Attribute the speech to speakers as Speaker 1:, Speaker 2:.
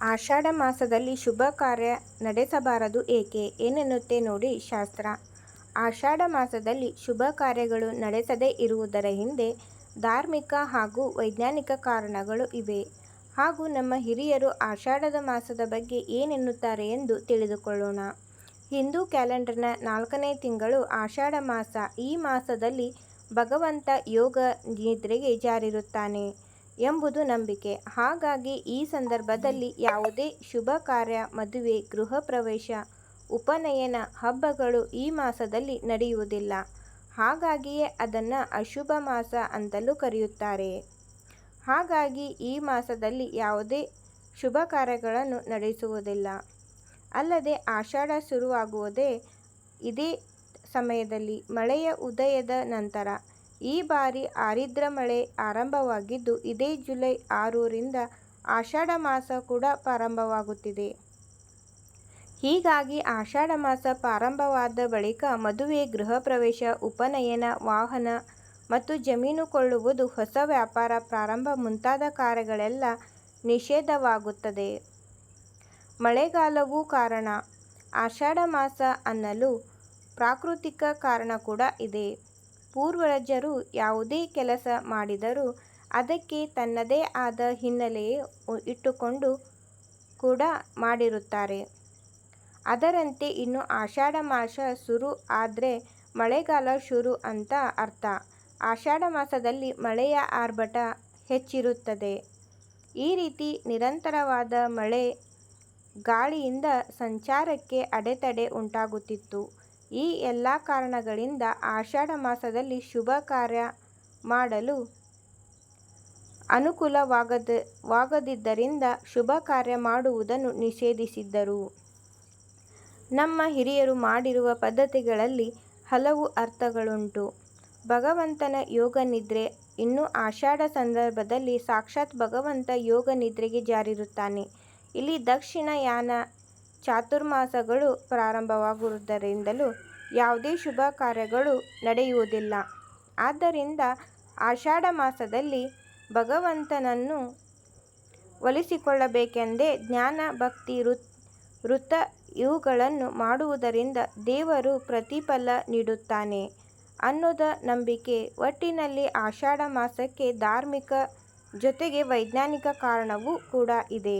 Speaker 1: ಆಷಾಢ ಮಾಸದಲ್ಲಿ ಶುಭ ಕಾರ್ಯ ನಡೆಸಬಾರದು ಏಕೆ ಏನೆನ್ನುತ್ತೆ ನೋಡಿ ಶಾಸ್ತ್ರ. ಆಷಾಢ ಮಾಸದಲ್ಲಿ ಶುಭ ಕಾರ್ಯಗಳು ನಡೆಸದೇ ಇರುವುದರ ಹಿಂದೆ ಧಾರ್ಮಿಕ ಹಾಗೂ ವೈಜ್ಞಾನಿಕ ಕಾರಣಗಳು ಇವೆ. ಹಾಗೂ ನಮ್ಮ ಹಿರಿಯರು ಆಷಾಢದ ಮಾಸದ ಬಗ್ಗೆ ಏನೆನ್ನುತ್ತಾರೆ ಎಂದು ತಿಳಿದುಕೊಳ್ಳೋಣ. ಹಿಂದೂ ಕ್ಯಾಲೆಂಡರ್ನ ನಾಲ್ಕನೇ ತಿಂಗಳು ಆಷಾಢ ಮಾಸ. ಈ ಮಾಸದಲ್ಲಿ ಭಗವಂತ ಯೋಗ ನಿದ್ರೆಗೆ ಜಾರಿರುತ್ತಾನೆ ಎಂಬುದು ನಂಬಿಕೆ. ಹಾಗಾಗಿ ಈ ಸಂದರ್ಭದಲ್ಲಿ ಯಾವುದೇ ಶುಭ ಕಾರ್ಯ, ಮದುವೆ, ಗೃಹ ಪ್ರವೇಶ ಉಪನಯನ, ಹಬ್ಬಗಳು ಈ ಮಾಸದಲ್ಲಿ ನಡೆಯುವುದಿಲ್ಲ. ಹಾಗಾಗಿಯೇ ಅದನ್ನು ಅಶುಭ ಮಾಸ ಅಂತಲೂ ಕರೆಯುತ್ತಾರೆ. ಹಾಗಾಗಿ ಈ ಮಾಸದಲ್ಲಿ ಯಾವುದೇ ಶುಭ ಕಾರ್ಯಗಳನ್ನು ನಡೆಸುವುದಿಲ್ಲ. ಅಲ್ಲದೆ ಆಷಾಢ ಶುರುವಾಗುವುದೇ ಇದೇ ಸಮಯದಲ್ಲಿ ಮಳೆಯ ಉದಯದ ನಂತರ. ಈ ಬಾರಿ ಆರಿದ್ರ ಮಳೆ ಆರಂಭವಾಗಿದ್ದು ಇದೇ ಜುಲೈ ಆರು ರಿಂದ ಆಷಾಢ ಮಾಸ ಕೂಡ ಪ್ರಾರಂಭವಾಗುತ್ತಿದೆ. ಹೀಗಾಗಿ ಆಷಾಢ ಮಾಸ ಪ್ರಾರಂಭವಾದ ಬಳಿಕ ಮದುವೆ, ಗೃಹ ಪ್ರವೇಶ ಉಪನಯನ, ವಾಹನ ಮತ್ತು ಜಮೀನು ಕೊಳ್ಳುವುದು, ಹೊಸ ವ್ಯಾಪಾರ ಪ್ರಾರಂಭ ಮುಂತಾದ ಕಾರ್ಯಗಳೆಲ್ಲ ನಿಷೇಧವಾಗುತ್ತದೆ ಮಳೆಗಾಲವೂ ಕಾರಣ. ಆಷಾಢ ಮಾಸ ಅನ್ನಲು ಪ್ರಾಕೃತಿಕ ಕಾರಣ ಕೂಡ ಇದೆ. ಪೂರ್ವಜರು ಯಾವುದೇ ಕೆಲಸ ಮಾಡಿದರೂ ಅದಕ್ಕೆ ತನ್ನದೇ ಆದ ಹಿನ್ನೆಲೆ ಇಟ್ಟುಕೊಂಡು ಕೂಡ ಮಾಡಿರುತ್ತಾರೆ. ಅದರಂತೆ ಇನ್ನು ಆಷಾಢ ಮಾಸ ಶುರು ಆದರೆ ಮಳೆಗಾಲ ಶುರು ಅಂತ ಅರ್ಥ. ಆಷಾಢ ಮಾಸದಲ್ಲಿ ಮಳೆಯ ಆರ್ಭಟ ಹೆಚ್ಚಿರುತ್ತದೆ. ಈ ರೀತಿ ನಿರಂತರವಾದ ಮಳೆ, ಗಾಳಿಯಿಂದ ಸಂಚಾರಕ್ಕೆ ಅಡೆತಡೆ ಉಂಟಾಗುತ್ತಿತ್ತು. ಈ ಎಲ್ಲ ಕಾರಣಗಳಿಂದ ಆಷಾಢ ಮಾಸದಲ್ಲಿ ಶುಭ ಕಾರ್ಯ ಮಾಡಲು ಅನುಕೂಲವಾಗದ, ವಾಗದಿದ್ದರಿಂದ ಶುಭ ಕಾರ್ಯ ಮಾಡುವುದನ್ನು ನಿಷೇಧಿಸಿದ್ದರು. ನಮ್ಮ ಹಿರಿಯರು ಮಾಡಿರುವ ಪದ್ಧತಿಗಳಲ್ಲಿ ಹಲವು ಅರ್ಥಗಳುಂಟು. ಭಗವಂತನ ಯೋಗ ನಿದ್ರೆ. ಇನ್ನು ಆಷಾಢ ಸಂದರ್ಭದಲ್ಲಿ ಸಾಕ್ಷಾತ್ ಭಗವಂತ ಯೋಗ ನಿದ್ರೆಗೆ ಜಾರಿರುತ್ತಾನೆ. ಇಲ್ಲಿ ದಕ್ಷಿಣಾಯನ ಚಾತುರ್ಮಾಸಗಳು ಪ್ರಾರಂಭವಾಗುವುದರಿಂದಲೂ ಯಾವುದೇ ಶುಭ ಕಾರ್ಯಗಳು ನಡೆಯುವುದಿಲ್ಲ. ಆದ್ದರಿಂದ ಆಷಾಢ ಮಾಸದಲ್ಲಿ ಭಗವಂತನನ್ನು ಒಲಿಸಿಕೊಳ್ಳಬೇಕೆಂದೇ ಜ್ಞಾನ, ಭಕ್ತಿ, ವೃತ್ತ ಇವುಗಳನ್ನು ಮಾಡುವುದರಿಂದ ದೇವರು ಪ್ರತಿಫಲ ನೀಡುತ್ತಾನೆ ಅನ್ನೋದ ನಂಬಿಕೆ. ಒಟ್ಟಿನಲ್ಲಿ ಆಷಾಢ ಮಾಸಕ್ಕೆ ಧಾರ್ಮಿಕ ಜೊತೆಗೆ ವೈಜ್ಞಾನಿಕ ಕಾರಣವೂ ಕೂಡ ಇದೆ.